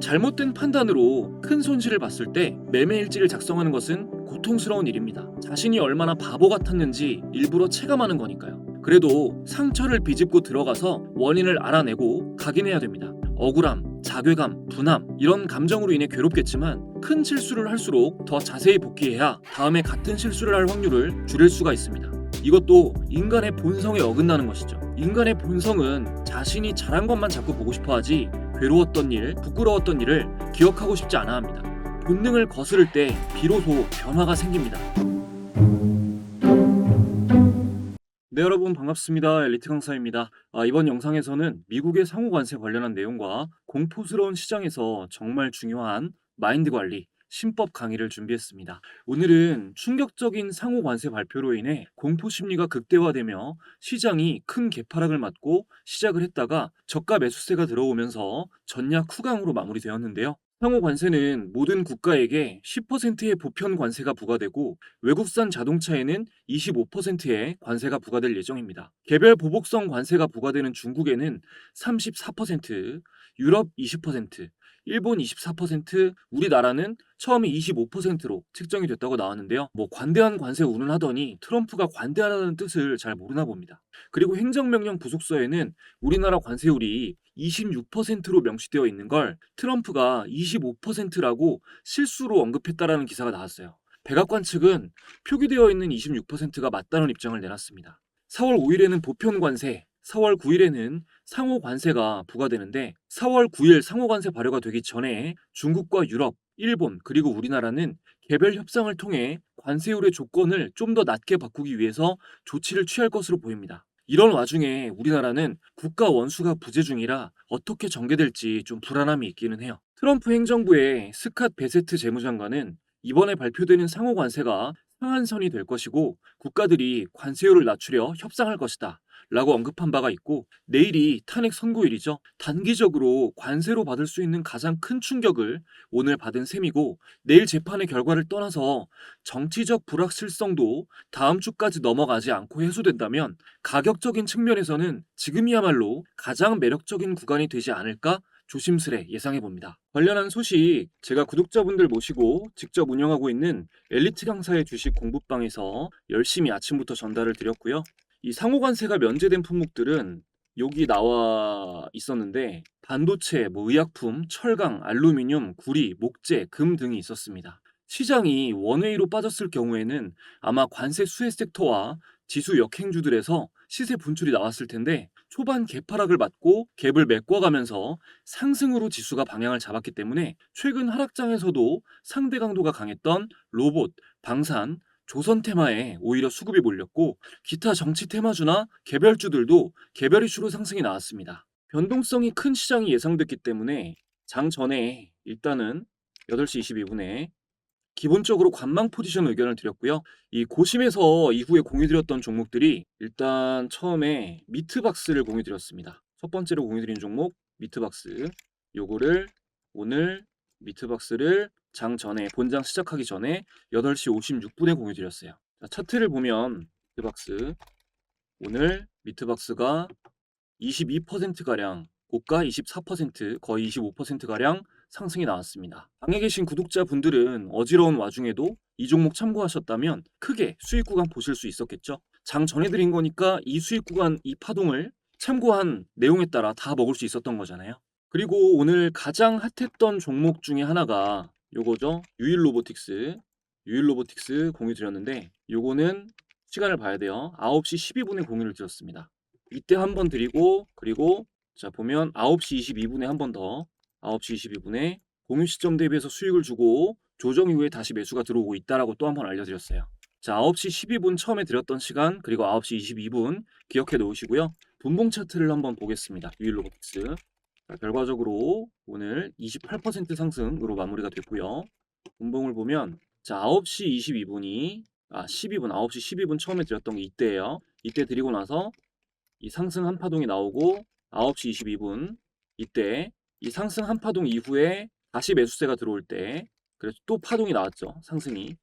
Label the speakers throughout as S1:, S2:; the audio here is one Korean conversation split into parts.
S1: 잘못된 판단으로 큰 손실을 봤을 때 매매 일지를 작성하는 것은 고통스러운 일입니다. 자신이 얼마나 바보 같았는지 일부러 체감하는 거니까요. 그래도 상처를 비집고 들어가서 원인을 알아내고 각인해야 됩니다. 억울함, 자괴감, 분함 이런 감정으로 인해 괴롭겠지만 큰 실수를 할수록 더 자세히 복귀해야 다음에 같은 실수를 할 확률을 줄일 수가 있습니다. 이것도 인간의 본성에 어긋나는 것이죠. 인간의 본성은 자신이 잘한 것만 자꾸 보고 싶어 하지 괴로웠던 일, 부끄러웠던 일을 기억하고 싶지 않아 합니다. 본능을 거스를 때 비로소 변화가 생깁니다. 네 여러분 반갑습니다. 엘리트 강사입니다. 아, 이번 영상에서는 미국의 상호 관세 관련한 내용과 공포스러운 시장에서 정말 중요한 마인드 관리, 신법 강의를 준비했습니다. 오늘은 충격적인 상호 관세 발표로 인해 공포 심리가 극대화되며 시장이 큰 개파락을 맞고 시작을 했다가 저가 매수세가 들어오면서 전략 후강으로 마무리되었는데요. 상호 관세는 모든 국가에게 10%의 보편 관세가 부과되고 외국산 자동차에는 25%의 관세가 부과될 예정입니다. 개별 보복성 관세가 부과되는 중국에는 34%, 유럽 20%, 일본 24%, 우리나라는 처음에 25%로 측정이 됐다고 나왔는데요. 뭐 관대한 관세 운운하더니 트럼프가 관대하다는 뜻을 잘 모르나 봅니다. 그리고 행정명령 부속서에는 우리나라 관세율이 26%로 명시되어 있는 걸 트럼프가 25%라고 실수로 언급했다라는 기사가 나왔어요. 백악관 측은 표기되어 있는 26%가 맞다는 입장을 내놨습니다. 4월 5일에는 보편 관세, 4월 9일에는 상호 관세가 부과되는데 4월 9일 상호 관세 발효가 되기 전에 중국과 유럽, 일본 그리고 우리나라는 개별 협상을 통해 관세율의 조건을 좀 더 낮게 바꾸기 위해서 조치를 취할 것으로 보입니다. 이런 와중에 우리나라는 국가 원수가 부재 중이라 어떻게 전개될지 좀 불안함이 있기는 해요. 트럼프 행정부의 스캇 베세트 재무장관은 이번에 발표되는 상호 관세가 상한선이 될 것이고 국가들이 관세율을 낮추려 협상할 것이다. 라고 언급한 바가 있고 내일이 탄핵 선고일이죠. 단기적으로 관세로 받을 수 있는 가장 큰 충격을 오늘 받은 셈이고 내일 재판의 결과를 떠나서 정치적 불확실성도 다음 주까지 넘어가지 않고 해소된다면 가격적인 측면에서는 지금이야말로 가장 매력적인 구간이 되지 않을까 조심스레 예상해 봅니다. 관련한 소식 제가 구독자분들 모시고 직접 운영하고 있는 엘리트 강사의 주식 공부방에서 열심히 아침부터 전달을 드렸고요. 이 상호관세가 면제된 품목들은 여기 나와 있었는데 반도체, 뭐 의약품, 철강, 알루미늄, 구리, 목재, 금 등이 있었습니다. 시장이 원웨이로 빠졌을 경우에는 아마 관세 수혜 섹터와 지수 역행주들에서 시세 분출이 나왔을 텐데 초반 개파락을 맞고 갭을 메꿔가면서 상승으로 지수가 방향을 잡았기 때문에 최근 하락장에서도 상대 강도가 강했던 로봇, 방산, 조선 테마에 오히려 수급이 몰렸고 기타 정치 테마주나 개별주들도 개별 이슈로 상승이 나왔습니다. 변동성이 큰 시장이 예상됐기 때문에 장 전에 일단은 8시 22분에 기본적으로 관망 포지션 의견을 드렸고요. 이 고심에서 이후에 공유드렸던 종목들이 일단 처음에 미트박스를 공유드렸습니다. 첫 번째로 공유드린 종목 미트박스. 요거를 오늘 미트박스를 장 전에 본장 시작하기 전에 8시 56분에 공유 드렸어요. 자, 차트를 보면 미트박스 오늘 미트박스가 22%가량 고가 24% 거의 25%가량 상승이 나왔습니다. 방에 계신 구독자분들은 어지러운 와중에도 이 종목 참고하셨다면 크게 수익 구간 보실 수 있었겠죠? 장 전해드린 거니까 이 수익 구간 이 파동을 참고한 내용에 따라 다 먹을 수 있었던 거잖아요. 그리고 오늘 가장 핫했던 종목 중에 하나가 요거죠. 유일 로보틱스. 유일 로보틱스 공유 드렸는데 요거는 시간을 봐야 돼요. 9시 12분에 공유를 드렸습니다. 이때 한 번 드리고 그리고 자 보면 9시 22분에 한 번 더 9시 22분에 공유 시점 대비해서 수익을 주고 조정 이후에 다시 매수가 들어오고 있다라고 또 한 번 알려드렸어요. 자 9시 12분 처음에 드렸던 시간 그리고 9시 22분 기억해 놓으시고요. 분봉 차트를 한번 보겠습니다. 유일 로보틱스. 자, 결과적으로 오늘 28% 상승으로 마무리가 됐고요. 분봉을 보면 자 9시 22분이 아 12분 9시 12분 처음에 드렸던 게 이때예요. 이때 드리고 나서 이 상승 한 파동이 나오고 9시 22분 이때 이 상승 한 파동 이후에 다시 매수세가 들어올 때 그래서 또 파동이 나왔죠. 상승이.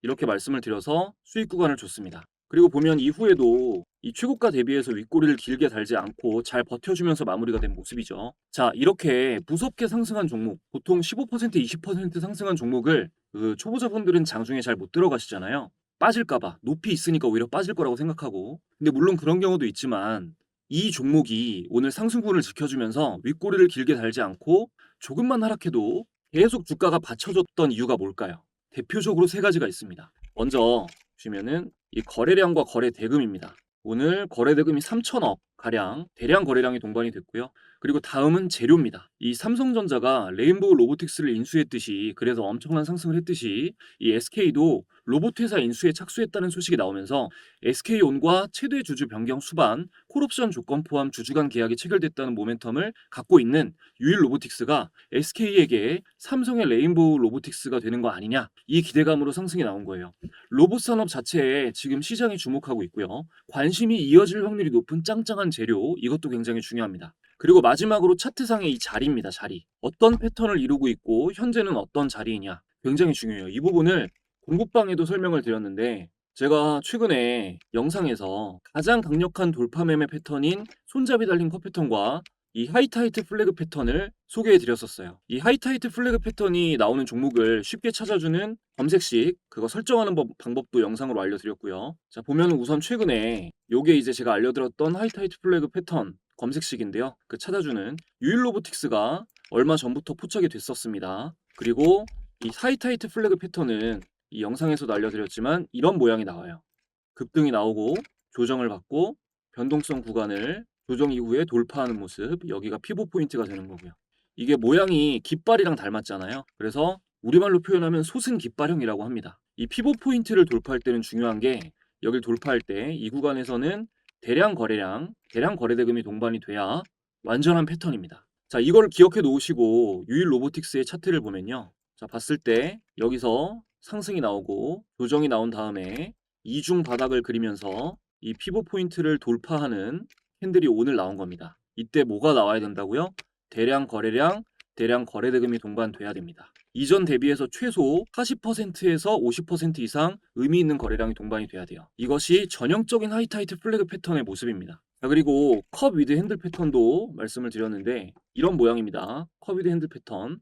S1: 이렇게 말씀을 드려서 수익 구간을 줬습니다. 그리고 보면 이후에도 이 최고가 대비해서 윗꼬리를 길게 달지 않고 잘 버텨주면서 마무리가 된 모습이죠. 자, 이렇게 무섭게 상승한 종목, 보통 15% 20% 상승한 종목을 그 초보자분들은 장중에 잘 못 들어가시잖아요. 빠질까봐 높이 있으니까 오히려 빠질 거라고 생각하고. 근데 물론 그런 경우도 있지만 이 종목이 오늘 상승분을 지켜주면서 윗꼬리를 길게 달지 않고 조금만 하락해도 계속 주가가 받쳐줬던 이유가 뭘까요? 대표적으로 세 가지가 있습니다. 먼저 보시면은 이 거래량과 거래 대금입니다. 오늘 거래 대금이 3천억 가량 대량 거래량이 동반이 됐고요. 그리고 다음은 재료입니다. 이 삼성전자가 레인보우 로보틱스를 인수했듯이 그래서 엄청난 상승을 했듯이 이 SK도 로봇 회사 인수에 착수했다는 소식이 나오면서 SK온과 최대 주주 변경 수반, 콜옵션 조건 포함 주주 간 계약이 체결됐다는 모멘텀을 갖고 있는 유일 로보틱스가 SK에게 삼성의 레인보우 로보틱스가 되는 거 아니냐 이 기대감으로 상승이 나온 거예요. 로봇 산업 자체에 지금 시장이 주목하고 있고요. 관심이 이어질 확률이 높은 짱짱한 재료 이것도 굉장히 중요합니다. 그리고 마지막으로 차트상의 이 자리입니다. 자리. 어떤 패턴을 이루고 있고 현재는 어떤 자리이냐 굉장히 중요해요. 이 부분을 공부방에도 설명을 드렸는데 제가 최근에 영상에서 가장 강력한 돌파 매매 패턴인 손잡이 달린 컷 패턴과 이 하이타이트 플래그 패턴을 소개해 드렸었어요. 이 하이타이트 플래그 패턴이 나오는 종목을 쉽게 찾아주는 검색식 그거 설정하는 법, 방법도 영상으로 알려드렸고요. 자 보면 우선 최근에 요게 이제 제가 알려드렸던 하이타이트 플래그 패턴 검색식인데요. 그 찾아주는 유일 로보틱스가 얼마 전부터 포착이 됐었습니다. 그리고 이 하이타이트 플래그 패턴은 이 영상에서도 알려드렸지만 이런 모양이 나와요. 급등이 나오고 조정을 받고 변동성 구간을 조정 이후에 돌파하는 모습 여기가 피보 포인트가 되는 거고요. 이게 모양이 깃발이랑 닮았잖아요. 그래서 우리말로 표현하면 소승 깃발형이라고 합니다. 이 피보 포인트를 돌파할 때는 중요한 게 여길 돌파할 때 이 구간에서는 대량 거래량, 대량 거래 대금이 동반이 돼야 완전한 패턴입니다. 자, 이걸 기억해 놓으시고 유일 로보틱스의 차트를 보면요. 자, 봤을 때 여기서 상승이 나오고 조정이 나온 다음에 이중 바닥을 그리면서 이 피보 포인트를 돌파하는 캔들이 오늘 나온 겁니다. 이때 뭐가 나와야 된다고요? 대량 거래량, 대량 거래 대금이 동반돼야 됩니다. 이전 대비해서 최소 40%에서 50% 이상 의미 있는 거래량이 동반이 돼야 돼요. 이것이 전형적인 하이타이트 플래그 패턴의 모습입니다. 자, 그리고 컵 위드 핸들 패턴도 말씀을 드렸는데 이런 모양입니다. 컵 위드 핸들 패턴.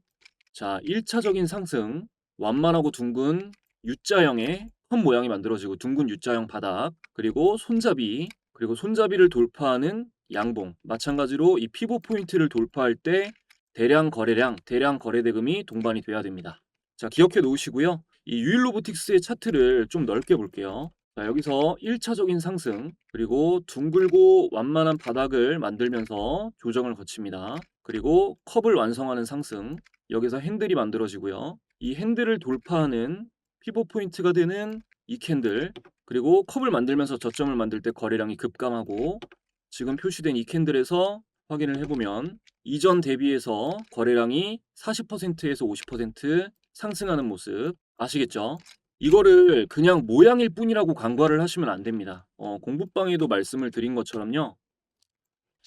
S1: 자, 1차적인 상승, 완만하고 둥근 U자형의 컵 모양이 만들어지고 둥근 U자형 바닥, 그리고 손잡이, 그리고 손잡이를 돌파하는 양봉. 마찬가지로 이 피보 포인트를 돌파할 때 대량 거래량, 대량 거래 대금이 동반이 돼야 됩니다. 자, 기억해 놓으시고요. 이 유일 로보틱스의 차트를 좀 넓게 볼게요. 자, 여기서 1차적인 상승, 그리고 둥글고 완만한 바닥을 만들면서 조정을 거칩니다. 그리고 컵을 완성하는 상승, 여기서 핸들이 만들어지고요. 이 핸들을 돌파하는 피보 포인트가 되는 이 캔들, 그리고 컵을 만들면서 저점을 만들 때 거래량이 급감하고 지금 표시된 이 캔들에서 확인을 해보면 이전 대비해서 거래량이 40%에서 50% 상승하는 모습 아시겠죠? 이거를 그냥 모양일 뿐이라고 간과를 하시면 안 됩니다. 어, 공부방에도 말씀을 드린 것처럼요.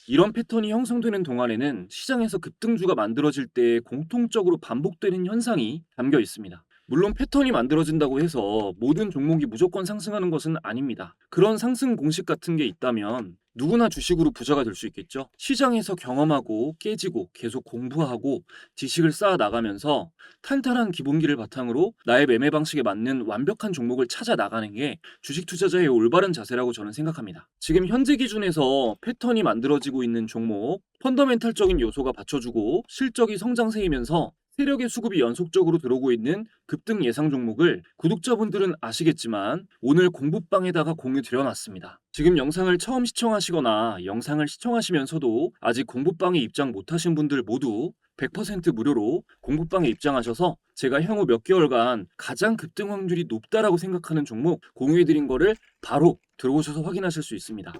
S1: 이런 패턴이 형성되는 동안에는 시장에서 급등주가 만들어질 때 공통적으로 반복되는 현상이 담겨 있습니다. 물론 패턴이 만들어진다고 해서 모든 종목이 무조건 상승하는 것은 아닙니다. 그런 상승 공식 같은 게 있다면 누구나 주식으로 부자가 될 수 있겠죠. 시장에서 경험하고 깨지고 계속 공부하고 지식을 쌓아 나가면서 탄탄한 기본기를 바탕으로 나의 매매 방식에 맞는 완벽한 종목을 찾아 나가는 게 주식 투자자의 올바른 자세라고 저는 생각합니다. 지금 현재 기준에서 패턴이 만들어지고 있는 종목, 펀더멘탈적인 요소가 받쳐주고 실적이 성장세이면서 세력의 수급이 연속적으로 들어오고 있는 급등 예상 종목을 구독자분들은 아시겠지만 오늘 공부방에다가 공유 드려놨습니다. 지금 영상을 처음 시청하시거나 영상을 시청하시면서도 아직 공부방에 입장 못하신 분들 모두 100% 무료로 공부방에 입장하셔서 제가 향후 몇 개월간 가장 급등 확률이 높다라고 생각하는 종목 공유해드린 거를 바로 들어오셔서 확인하실 수 있습니다.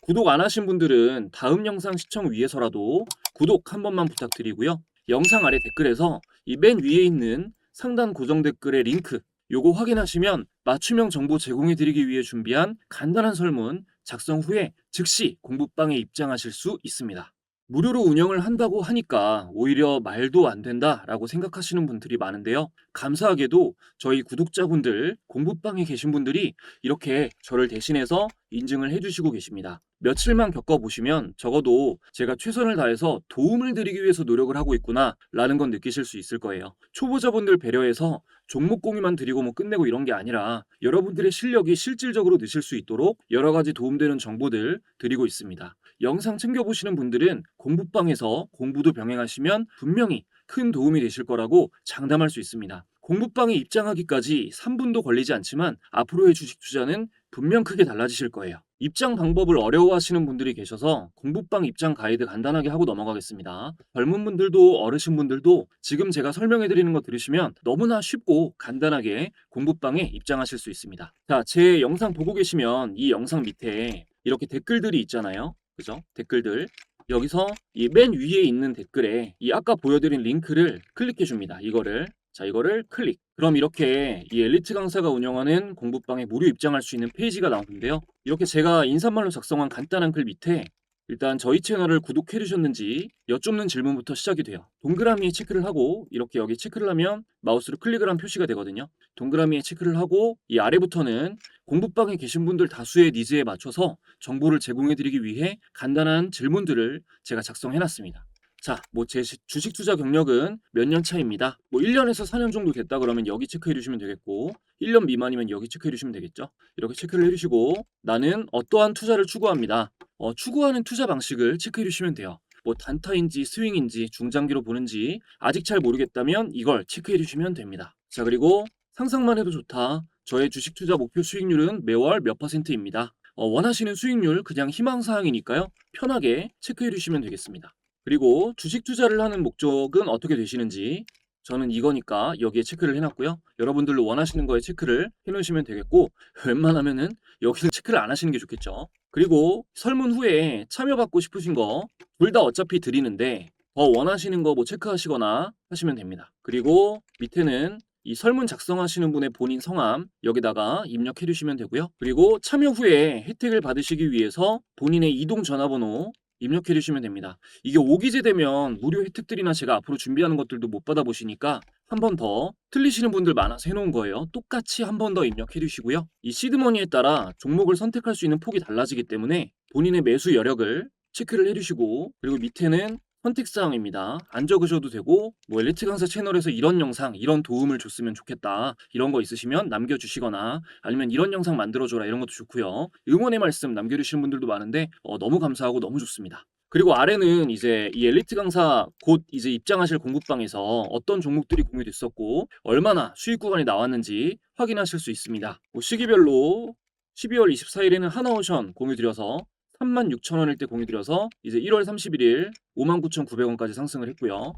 S1: 구독 안 하신 분들은 다음 영상 시청 위해서라도 구독 한 번만 부탁드리고요. 영상 아래 댓글에서 이 맨 위에 있는 상단 고정 댓글의 링크 요거 확인하시면 맞춤형 정보 제공해 드리기 위해 준비한 간단한 설문 작성 후에 즉시 공부방에 입장하실 수 있습니다. 무료로 운영을 한다고 하니까 오히려 말도 안 된다라고 생각하시는 분들이 많은데요. 감사하게도 저희 구독자분들, 공부방에 계신 분들이 이렇게 저를 대신해서 인증을 해주시고 계십니다. 며칠만 겪어보시면 적어도 제가 최선을 다해서 도움을 드리기 위해서 노력을 하고 있구나 라는 건 느끼실 수 있을 거예요. 초보자분들 배려해서 종목 공유만 드리고 뭐 끝내고 이런 게 아니라 여러분들의 실력이 실질적으로 느실 수 있도록 여러 가지 도움되는 정보들 드리고 있습니다. 영상 챙겨보시는 분들은 공부방에서 공부도 병행하시면 분명히 큰 도움이 되실 거라고 장담할 수 있습니다. 공부방에 입장하기까지 3분도 걸리지 않지만 앞으로의 주식 투자는 분명 크게 달라지실 거예요. 입장 방법을 어려워하시는 분들이 계셔서 공부방 입장 가이드 간단하게 하고 넘어가겠습니다. 젊은 분들도 어르신 분들도 지금 제가 설명해 드리는 거 들으시면 너무나 쉽고 간단하게 공부방에 입장하실 수 있습니다. 자, 제 영상 보고 계시면 이 영상 밑에 이렇게 댓글들이 있잖아요. 그죠? 댓글들. 여기서 이 맨 위에 있는 댓글에 이 아까 보여드린 링크를 클릭해 줍니다. 이거를. 자, 이거를 클릭. 그럼 이렇게 이 엘리트 강사가 운영하는 공부방에 무료 입장할 수 있는 페이지가 나오는데요. 이렇게 제가 인사말로 작성한 간단한 글 밑에 일단 저희 채널을 구독해 주셨는지 여쭙는 질문부터 시작이 돼요. 동그라미에 체크를 하고 이렇게 여기 체크를 하면 마우스로 클릭을 한 표시가 되거든요. 동그라미에 체크를 하고 이 아래부터는 공부방에 계신 분들 다수의 니즈에 맞춰서 정보를 제공해 드리기 위해 간단한 질문들을 제가 작성해 놨습니다. 자, 뭐 제 주식 투자 경력은 몇 년 차입니다. 뭐 1년에서 4년 정도 됐다 그러면 여기 체크해 주시면 되겠고 1년 미만이면 여기 체크해 주시면 되겠죠. 이렇게 체크를 해 주시고 나는 어떠한 투자를 추구합니다. 어, 추구하는 투자 방식을 체크해 주시면 돼요. 뭐 단타인지 스윙인지 중장기로 보는지 아직 잘 모르겠다면 이걸 체크해 주시면 됩니다. 자, 그리고 상상만 해도 좋다. 저의 주식 투자 목표 수익률은 매월 몇 퍼센트입니다. 어, 원하시는 수익률 그냥 희망사항이니까요. 편하게 체크해 주시면 되겠습니다. 그리고 주식 투자를 하는 목적은 어떻게 되시는지 저는 이거니까 여기에 체크를 해놨고요. 여러분들도 원하시는 거에 체크를 해놓으시면 되겠고 웬만하면은 여기는 체크를 안 하시는 게 좋겠죠. 그리고 설문 후에 참여받고 싶으신 거 둘 다 어차피 드리는데 더 원하시는 거 뭐 체크하시거나 하시면 됩니다. 그리고 밑에는 이 설문 작성하시는 분의 본인 성함 여기다가 입력해 주시면 되고요. 그리고 참여 후에 혜택을 받으시기 위해서 본인의 이동 전화번호 입력해 주시면 됩니다. 이게 오기제 되면 무료 혜택들이나 제가 앞으로 준비하는 것들도 못 받아보시니까 한 번 더 틀리시는 분들 많아서 해놓은 거예요. 똑같이 한 번 더 입력해 주시고요. 이 시드머니에 따라 종목을 선택할 수 있는 폭이 달라지기 때문에 본인의 매수 여력을 체크를 해주시고 그리고 밑에는 선택사항입니다. 안 적으셔도 되고 뭐 엘리트 강사 채널에서 이런 영상 이런 도움을 줬으면 좋겠다 이런 거 있으시면 남겨주시거나 아니면 이런 영상 만들어줘라 이런 것도 좋고요. 응원의 말씀 남겨주시는 분들도 많은데 어, 너무 감사하고 너무 좋습니다. 그리고 아래는 이제 이 엘리트 강사 곧 이제 입장하실 공부방에서 어떤 종목들이 공유됐었고 얼마나 수익 구간이 나왔는지 확인하실 수 있습니다. 뭐 시기별로 12월 24일에는 하나오션 공유드려서 36,000원일 때 공유드려서 이제 1월 31일 59,900원까지 상승을 했고요.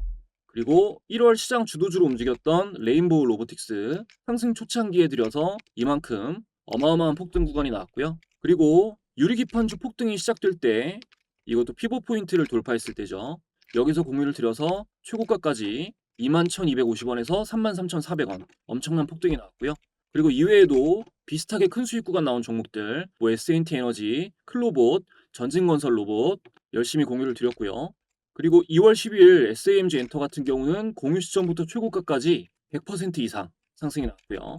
S1: 그리고 1월 시장 주도주로 움직였던 레인보우 로보틱스 상승 초창기에 들여서 이만큼 어마어마한 폭등 구간이 나왔고요. 그리고 유리기판주 폭등이 시작될 때 이것도 피보 포인트를 돌파했을 때죠. 여기서 공유를 드려서 최고가까지 21,250원에서 33,400원 엄청난 폭등이 나왔고요. 그리고 이외에도 비슷하게 큰 수익 구간 나온 종목들 뭐 S&T 에너지, 클로봇, 전진건설 로봇 열심히 공유를 드렸고요. 그리고 2월 12일 SAMG 엔터 같은 경우는 공유 시점부터 최고가까지 100% 이상 상승이 나왔고요.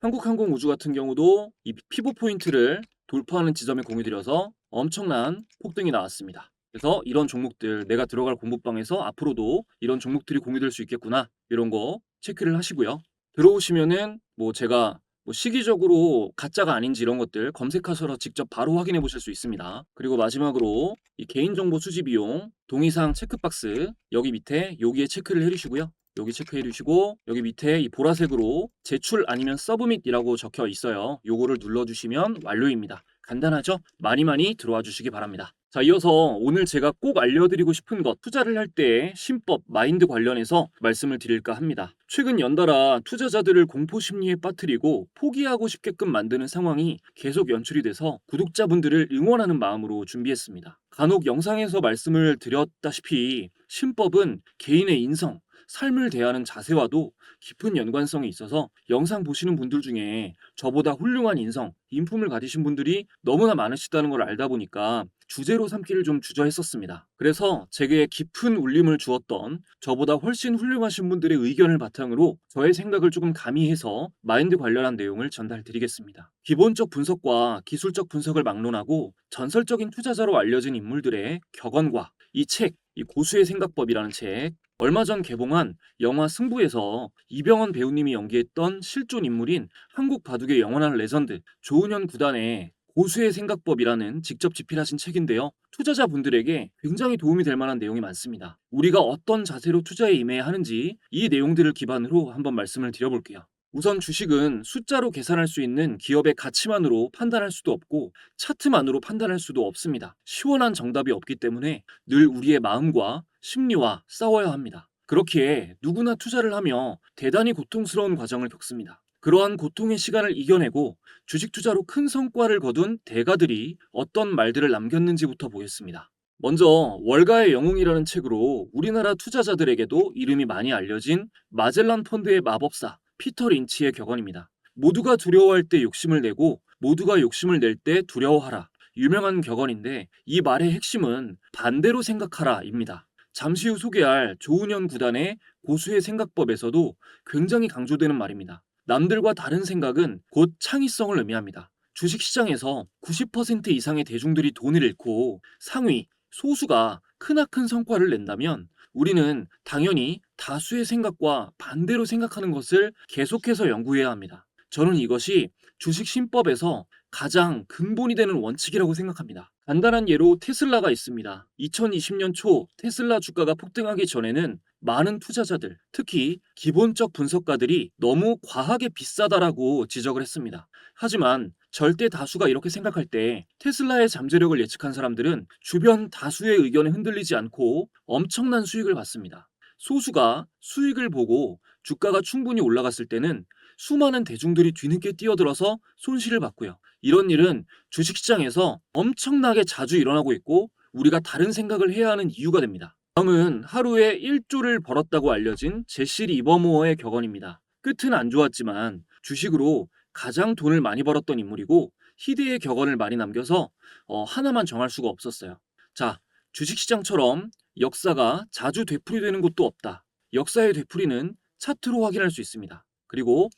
S1: 한국항공우주 같은 경우도 이 피보 포인트를 돌파하는 지점에 공유 드려서 엄청난 폭등이 나왔습니다. 그래서 이런 종목들 내가 들어갈 공부방에서 앞으로도 이런 종목들이 공유될 수 있겠구나 이런 거 체크를 하시고요. 들어오시면은 뭐 제가 뭐 시기적으로 가짜가 아닌지 이런 것들 검색하셔서 직접 바로 확인해 보실 수 있습니다. 그리고 마지막으로 이 개인정보 수집 비용 동의사항 체크박스 여기 밑에 여기에 체크를 해주시고요. 여기 체크해 주시고 여기 밑에 이 보라색으로 제출 아니면 서브밋이라고 적혀 있어요. 요거를 눌러주시면 완료입니다. 간단하죠? 많이 많이 들어와 주시기 바랍니다. 자, 이어서 오늘 제가 꼭 알려드리고 싶은 것, 투자를 할때 신법, 마인드 관련해서 말씀을 드릴까 합니다. 최근 연달아 투자자들을 공포 심리에 빠뜨리고 포기하고 싶게끔 만드는 상황이 계속 연출이 돼서 구독자분들을 응원하는 마음으로 준비했습니다. 간혹 영상에서 말씀을 드렸다시피 신법은 개인의 인성, 삶을 대하는 자세와도 깊은 연관성이 있어서 영상 보시는 분들 중에 저보다 훌륭한 인성, 인품을 가지신 분들이 너무나 많으시다는 걸 알다 보니까 주제로 삼기를 좀 주저했었습니다. 그래서 제게 깊은 울림을 주었던 저보다 훨씬 훌륭하신 분들의 의견을 바탕으로 저의 생각을 조금 가미해서 마인드 관련한 내용을 전달드리겠습니다. 기본적 분석과 기술적 분석을 막론하고 전설적인 투자자로 알려진 인물들의 격언과 이 책, 이 고수의 생각법이라는 책, 얼마 전 개봉한 영화 승부에서 이병헌 배우님이 연기했던 실존 인물인 한국 바둑의 영원한 레전드 조은현 구단의 고수의 생각법이라는 직접 집필하신 책인데요. 투자자분들에게 굉장히 도움이 될 만한 내용이 많습니다. 우리가 어떤 자세로 투자에 임해야 하는지 이 내용들을 기반으로 한번 말씀을 드려볼게요. 우선 주식은 숫자로 계산할 수 있는 기업의 가치만으로 판단할 수도 없고 차트만으로 판단할 수도 없습니다. 시원한 정답이 없기 때문에 늘 우리의 마음과 심리와 싸워야 합니다. 그렇기에 누구나 투자를 하며 대단히 고통스러운 과정을 겪습니다. 그러한 고통의 시간을 이겨내고 주식 투자로 큰 성과를 거둔 대가들이 어떤 말들을 남겼는지부터 보겠습니다. 먼저 월가의 영웅이라는 책으로 우리나라 투자자들에게도 이름이 많이 알려진 마젤란 펀드의 마법사 피터 린치의 격언입니다. 모두가 두려워할 때 욕심을 내고 모두가 욕심을 낼 때 두려워하라. 유명한 격언인데 이 말의 핵심은 반대로 생각하라입니다. 잠시 후 소개할 조은현 구단의 고수의 생각법에서도 굉장히 강조되는 말입니다. 남들과 다른 생각은 곧 창의성을 의미합니다. 주식시장에서 90% 이상의 대중들이 돈을 잃고 상위, 소수가 크나큰 성과를 낸다면 우리는 당연히 다수의 생각과 반대로 생각하는 것을 계속해서 연구해야 합니다. 저는 이것이 주식 신법에서 가장 근본이 되는 원칙이라고 생각합니다. 간단한 예로 테슬라가 있습니다. 2020년 초 테슬라 주가가 폭등하기 전에는 많은 투자자들, 특히 기본적 분석가들이 너무 과하게 비싸다라고 지적을 했습니다. 하지만 절대 다수가 이렇게 생각할 때 테슬라의 잠재력을 예측한 사람들은 주변 다수의 의견에 흔들리지 않고 엄청난 수익을 받습니다. 소수가 수익을 보고 주가가 충분히 올라갔을 때는 수많은 대중들이 뒤늦게 뛰어들어서 손실을 받고요. 이런 일은 주식시장에서 엄청나게 자주 일어나고 있고 우리가 다른 생각을 해야 하는 이유가 됩니다. 다음은 하루에 1조를 벌었다고 알려진 제시 리버모어의 격언입니다. 끝은 안 좋았지만 주식으로 가장 돈을 많이 벌었던 인물이고 희대의 격언을 많이 남겨서 어, 하나만 정할 수가 없었어요. 자, 주식시장처럼 역사가 자주 되풀이되는 곳도 없다. 역사의 되풀이는 차트로 확인할 수 있습니다. 그리고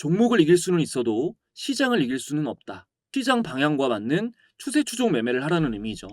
S1: 종목을 이길 수는 있어도 시장을 이길 수는 없다. 시장 방향과 맞는 추세 추종 매매를 하라는 의미죠.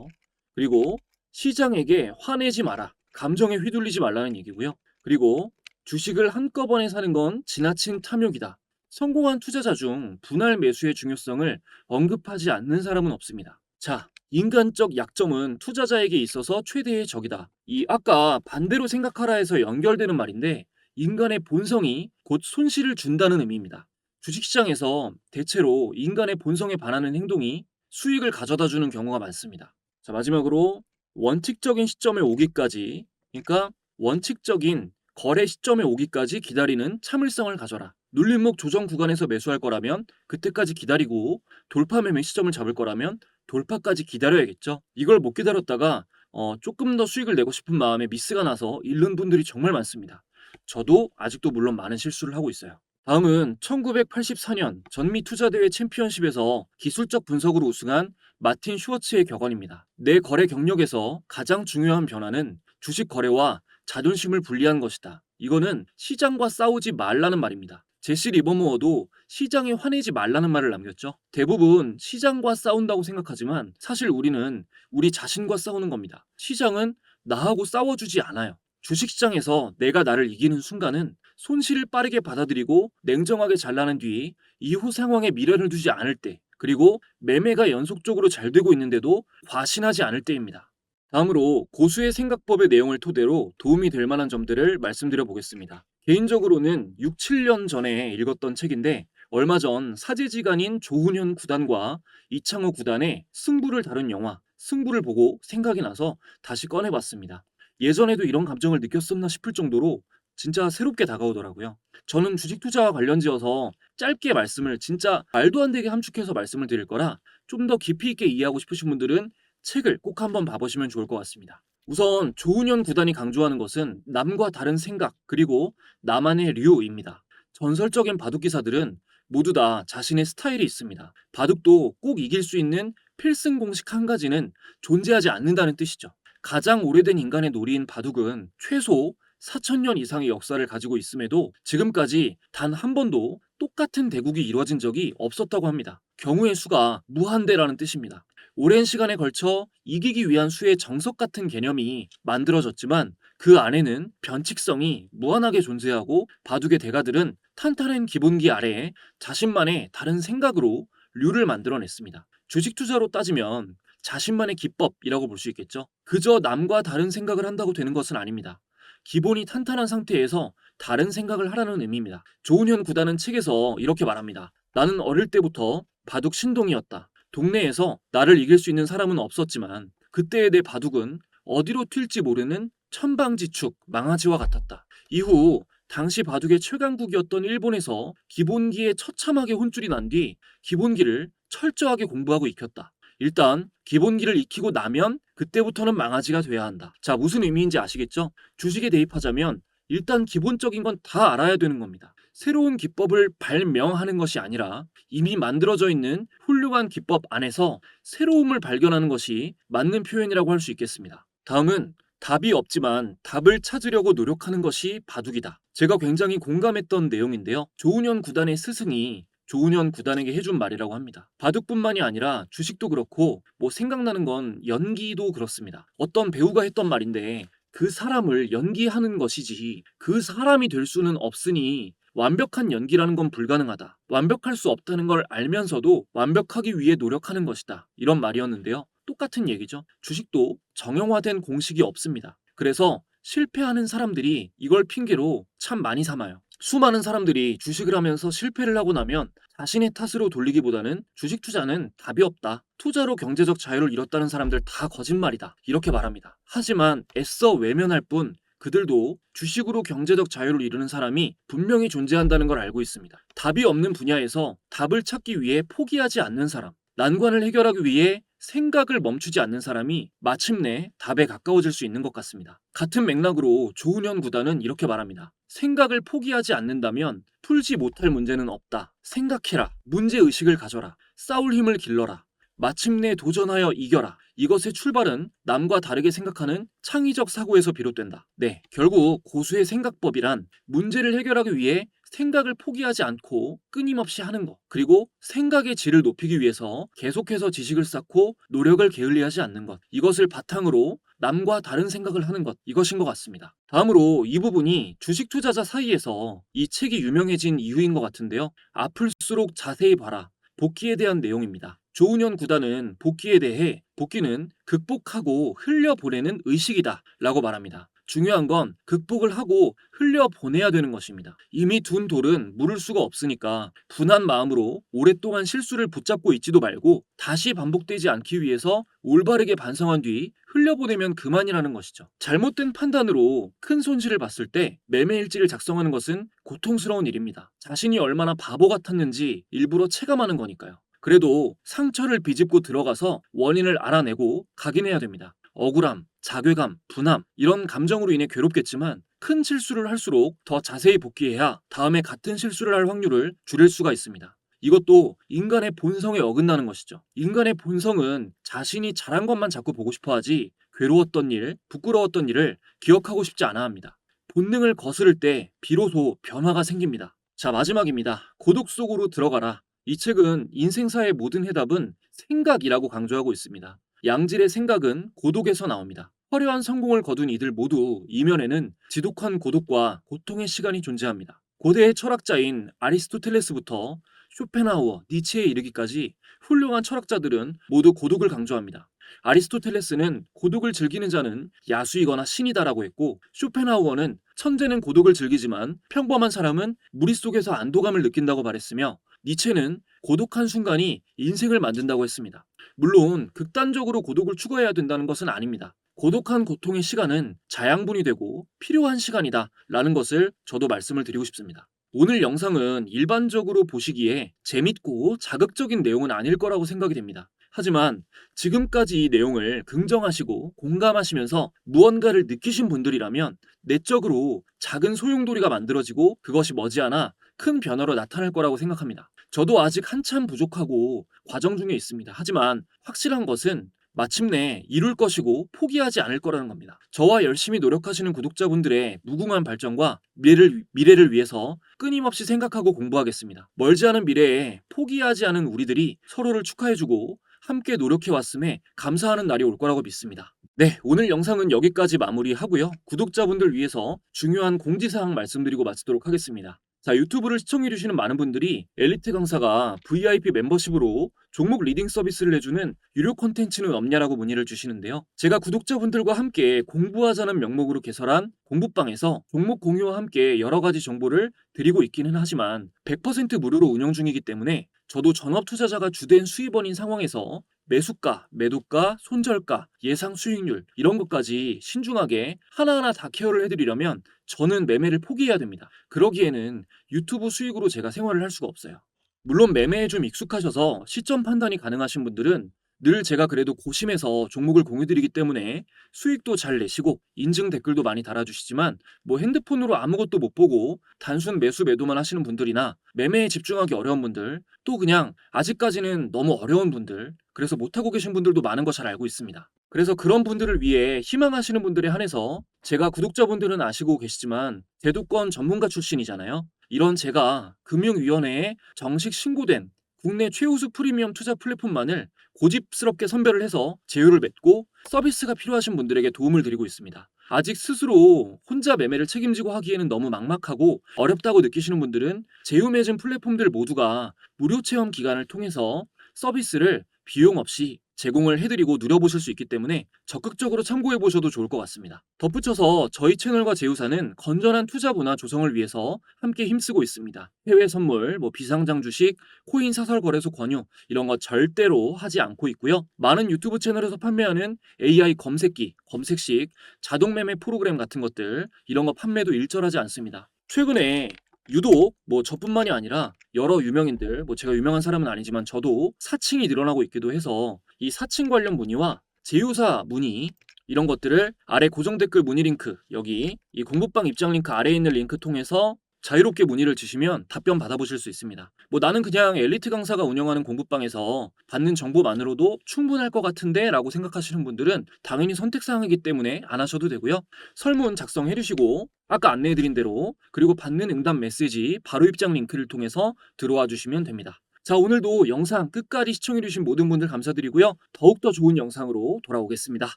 S1: 그리고 시장에게 화내지 마라. 감정에 휘둘리지 말라는 얘기고요. 그리고 주식을 한꺼번에 사는 건 지나친 탐욕이다. 성공한 투자자 중 분할 매수의 중요성을 언급하지 않는 사람은 없습니다. 자, 인간적 약점은 투자자에게 있어서 최대의 적이다. 이 아까 반대로 생각하라 해서 연결되는 말인데 인간의 본성이 곧 손실을 준다는 의미입니다. 주식시장에서 대체로 인간의 본성에 반하는 행동이 수익을 가져다 주는 경우가 많습니다. 자, 마지막으로 원칙적인 시점에 오기까지, 그러니까 원칙적인 거래 시점에 오기까지 기다리는 참을성을 가져라. 눌림목 조정 구간에서 매수할 거라면 그때까지 기다리고 돌파 매매 시점을 잡을 거라면 돌파까지 기다려야겠죠. 이걸 못 기다렸다가 어, 조금 더 수익을 내고 싶은 마음에 미스가 나서 잃는 분들이 정말 많습니다. 저도 아직도 물론 많은 실수를 하고 있어요. 다음은 1984년 전미 투자대회 챔피언십에서 기술적 분석으로 우승한 마틴 슈워츠의 격언입니다. 내 거래 경력에서 가장 중요한 변화는 주식 거래와 자존심을 분리한 것이다. 이거는 시장과 싸우지 말라는 말입니다. 제시 리버모어도 시장에 화내지 말라는 말을 남겼죠. 대부분 시장과 싸운다고 생각하지만 사실 우리는 우리 자신과 싸우는 겁니다. 시장은 나하고 싸워주지 않아요. 주식시장에서 내가 나를 이기는 순간은 손실을 빠르게 받아들이고 냉정하게 잘라낸 뒤 이후 상황에 미련을 두지 않을 때 그리고 매매가 연속적으로 잘 되고 있는데도 과신하지 않을 때입니다. 다음으로 고수의 생각법의 내용을 토대로 도움이 될 만한 점들을 말씀드려 보겠습니다. 개인적으로는 6, 7년 전에 읽었던 책인데 얼마 전 사제지간인 조훈현 구단과 이창호 구단의 승부를 다룬 영화 승부를 보고 생각이 나서 다시 꺼내봤습니다. 예전에도 이런 감정을 느꼈었나 싶을 정도로 진짜 새롭게 다가오더라고요. 저는 주식 투자와 관련지어서 짧게 말씀을 진짜 말도 안 되게 함축해서 말씀을 드릴 거라 좀 더 깊이 있게 이해하고 싶으신 분들은 책을 꼭 한번 봐보시면 좋을 것 같습니다. 우선 조은현 구단이 강조하는 것은 남과 다른 생각 그리고 나만의 류입니다. 전설적인 바둑 기사들은 모두 다 자신의 스타일이 있습니다. 바둑도 꼭 이길 수 있는 필승 공식 한 가지는 존재하지 않는다는 뜻이죠. 가장 오래된 인간의 놀이인 바둑은 최소 4천년 이상의 역사를 가지고 있음에도 지금까지 단 한 번도 똑같은 대국이 이루어진 적이 없었다고 합니다. 경우의 수가 무한대라는 뜻입니다. 오랜 시간에 걸쳐 이기기 위한 수의 정석 같은 개념이 만들어졌지만 그 안에는 변칙성이 무한하게 존재하고 바둑의 대가들은 탄탄한 기본기 아래에 자신만의 다른 생각으로 류를 만들어냈습니다. 주식 투자로 따지면 자신만의 기법이라고 볼 수 있겠죠. 그저 남과 다른 생각을 한다고 되는 것은 아닙니다. 기본이 탄탄한 상태에서 다른 생각을 하라는 의미입니다. 조은현 구단은 책에서 이렇게 말합니다. 나는 어릴 때부터 바둑 신동이었다. 동네에서 나를 이길 수 있는 사람은 없었지만 그때의 내 바둑은 어디로 튈지 모르는 천방지축 망아지와 같았다. 이후 당시 바둑의 최강국이었던 일본에서 기본기에 처참하게 혼쭐이 난 뒤 기본기를 철저하게 공부하고 익혔다. 일단 기본기를 익히고 나면 그때부터는 망아지가 돼야 한다. 자, 무슨 의미인지 아시겠죠? 주식에 대입하자면 일단 기본적인 건 다 알아야 되는 겁니다. 새로운 기법을 발명하는 것이 아니라 이미 만들어져 있는 훌륭한 기법 안에서 새로움을 발견하는 것이 맞는 표현이라고 할 수 있겠습니다. 다음은 답이 없지만 답을 찾으려고 노력하는 것이 바둑이다. 제가 굉장히 공감했던 내용인데요. 조은현 구단의 스승이 조은현 구단에게 해준 말이라고 합니다. 바둑뿐만이 아니라 주식도 그렇고 뭐 생각나는 건 연기도 그렇습니다. 어떤 배우가 했던 말인데 그 사람을 연기하는 것이지 그 사람이 될 수는 없으니 완벽한 연기라는 건 불가능하다. 완벽할 수 없다는 걸 알면서도 완벽하기 위해 노력하는 것이다. 이런 말이었는데요. 똑같은 얘기죠. 주식도 정형화된 공식이 없습니다. 그래서 실패하는 사람들이 이걸 핑계로 참 많이 삼아요. 수많은 사람들이 주식을 하면서 실패를 하고 나면 자신의 탓으로 돌리기보다는 주식 투자는 답이 없다. 투자로 경제적 자유를 잃었다는 사람들 다 거짓말이다. 이렇게 말합니다. 하지만 애써 외면할 뿐 그들도 주식으로 경제적 자유를 이루는 사람이 분명히 존재한다는 걸 알고 있습니다. 답이 없는 분야에서 답을 찾기 위해 포기하지 않는 사람, 난관을 해결하기 위해 생각을 멈추지 않는 사람이 마침내 답에 가까워질 수 있는 것 같습니다. 같은 맥락으로 조은현 구단은 이렇게 말합니다. 생각을 포기하지 않는다면 풀지 못할 문제는 없다. 생각해라. 문제의식을 가져라. 싸울 힘을 길러라. 마침내 도전하여 이겨라. 이것의 출발은 남과 다르게 생각하는 창의적 사고에서 비롯된다. 네, 결국 고수의 생각법이란 문제를 해결하기 위해 생각을 포기하지 않고 끊임없이 하는 것. 그리고 생각의 질을 높이기 위해서 계속해서 지식을 쌓고 노력을 게을리하지 않는 것. 이것을 바탕으로 남과 다른 생각을 하는 것. 이것인 것 같습니다. 다음으로 이 부분이 주식 투자자 사이에서 이 책이 유명해진 이유인 것 같은데요. 아플수록 자세히 봐라. 복귀에 대한 내용입니다. 조은현 구단은 복귀에 대해 복귀는 극복하고 흘려보내는 의식이다 라고 말합니다. 중요한 건 극복을 하고 흘려보내야 되는 것입니다. 이미 둔 돌은 물을 수가 없으니까 분한 마음으로 오랫동안 실수를 붙잡고 있지도 말고 다시 반복되지 않기 위해서 올바르게 반성한 뒤 흘려보내면 그만이라는 것이죠. 잘못된 판단으로 큰 손실을 봤을 때 매매일지를 작성하는 것은 고통스러운 일입니다. 자신이 얼마나 바보 같았는지 일부러 체감하는 거니까요. 그래도 상처를 비집고 들어가서 원인을 알아내고 각인해야 됩니다. 억울함, 자괴감, 분함 이런 감정으로 인해 괴롭겠지만 큰 실수를 할수록 더 자세히 복귀해야 다음에 같은 실수를 할 확률을 줄일 수가 있습니다. 이것도 인간의 본성에 어긋나는 것이죠. 인간의 본성은 자신이 잘한 것만 자꾸 보고 싶어 하지 괴로웠던 일, 부끄러웠던 일을 기억하고 싶지 않아 합니다. 본능을 거스를 때 비로소 변화가 생깁니다. 자, 마지막입니다. 고독 속으로 들어가라. 이 책은 인생사의 모든 해답은 생각이라고 강조하고 있습니다. 양질의 생각은 고독에서 나옵니다. 화려한 성공을 거둔 이들 모두 이면에는 지독한 고독과 고통의 시간이 존재합니다. 고대의 철학자인 아리스토텔레스부터 쇼펜하우어, 니체에 이르기까지 훌륭한 철학자들은 모두 고독을 강조합니다. 아리스토텔레스는 고독을 즐기는 자는 야수이거나 신이다라고 했고 쇼펜하우어는 천재는 고독을 즐기지만 평범한 사람은 무리 속에서 안도감을 느낀다고 말했으며 니체는 고독한 순간이 인생을 만든다고 했습니다. 물론 극단적으로 고독을 추구해야 된다는 것은 아닙니다. 고독한 고통의 시간은 자양분이 되고 필요한 시간이다 라는 것을 저도 말씀을 드리고 싶습니다. 오늘 영상은 일반적으로 보시기에 재밌고 자극적인 내용은 아닐 거라고 생각이 됩니다. 하지만 지금까지 이 내용을 긍정하시고 공감하시면서 무언가를 느끼신 분들이라면 내적으로 작은 소용돌이가 만들어지고 그것이 머지않아 큰 변화로 나타날 거라고 생각합니다. 저도 아직 한참 부족하고 과정 중에 있습니다. 하지만 확실한 것은 마침내 이룰 것이고 포기하지 않을 거라는 겁니다. 저와 열심히 노력하시는 구독자분들의 무궁한 발전과 미래를, 미래를 위해서 끊임없이 생각하고 공부하겠습니다. 멀지 않은 미래에 포기하지 않은 우리들이 서로를 축하해주고 함께 노력해왔음에 감사하는 날이 올 거라고 믿습니다. 네, 오늘 영상은 여기까지 마무리하고요. 구독자분들 위해서 중요한 공지사항 말씀드리고 마치도록 하겠습니다. 자, 유튜브를 시청해주시는 많은 분들이 엘리트 강사가 VIP 멤버십으로 종목 리딩 서비스를 해주는 유료 콘텐츠는 없냐라고 문의를 주시는데요. 제가 구독자분들과 함께 공부하자는 명목으로 개설한 공부방에서 종목 공유와 함께 여러 가지 정보를 드리고 있기는 하지만 100% 무료로 운영 중이기 때문에 저도 전업 투자자가 주된 수입원인 상황에서 매수가, 매도가, 손절가, 예상 수익률 이런 것까지 신중하게 하나하나 다 케어를 해드리려면 저는 매매를 포기해야 됩니다. 그러기에는 유튜브 수익으로 제가 생활을 할 수가 없어요. 물론 매매에 좀 익숙하셔서 시점 판단이 가능하신 분들은 늘 제가 그래도 고심해서 종목을 공유드리기 때문에 수익도 잘 내시고 인증 댓글도 많이 달아주시지만 뭐 핸드폰으로 아무것도 못 보고 단순 매수 매도만 하시는 분들이나 매매에 집중하기 어려운 분들 또 그냥 아직까지는 너무 어려운 분들 그래서 못하고 계신 분들도 많은 거 잘 알고 있습니다. 그래서 그런 분들을 위해 희망하시는 분들에 한해서 제가 구독자분들은 아시고 계시지만 제도권 전문가 출신이잖아요. 이런 제가 금융위원회에 정식 신고된 국내 최우수 프리미엄 투자 플랫폼만을 고집스럽게 선별을 해서 제휴를 맺고 서비스가 필요하신 분들에게 도움을 드리고 있습니다. 아직 스스로 혼자 매매를 책임지고 하기에는 너무 막막하고 어렵다고 느끼시는 분들은 제휴 맺은 플랫폼들 모두가 무료 체험 기간을 통해서 서비스를 비용 없이 제공을 해드리고 누려보실 수 있기 때문에 적극적으로 참고해 보셔도 좋을 것 같습니다. 덧붙여서 저희 채널과 제휴사는 건전한 투자 문화 조성을 위해서 함께 힘쓰고 있습니다. 해외 선물, 뭐 비상장 주식, 코인 사설 거래소 권유 이런 거 절대로 하지 않고 있고요. 많은 유튜브 채널에서 판매하는 AI 검색기, 검색식, 자동 매매 프로그램 같은 것들 이런 거 판매도 일절하지 않습니다. 최근에 유독 뭐 저뿐만이 아니라 여러 유명인들 뭐 제가 유명한 사람은 아니지만 저도 사칭이 늘어나고 있기도 해서 이 사칭 관련 문의와 제휴사 문의 이런 것들을 아래 고정 댓글 문의 링크 여기 이 공부방 입장 링크 아래에 있는 링크 통해서 자유롭게 문의를 주시면 답변 받아보실 수 있습니다. 뭐 나는 그냥 엘리트 강사가 운영하는 공부방에서 받는 정보만으로도 충분할 것 같은데 라고 생각하시는 분들은 당연히 선택사항이기 때문에 안 하셔도 되고요. 설문 작성해 주시고 아까 안내해드린 대로 그리고 받는 응답 메시지 바로 입장 링크를 통해서 들어와 주시면 됩니다. 자 오늘도 영상 끝까지 시청해주신 모든 분들 감사드리고요. 더욱더 좋은 영상으로 돌아오겠습니다.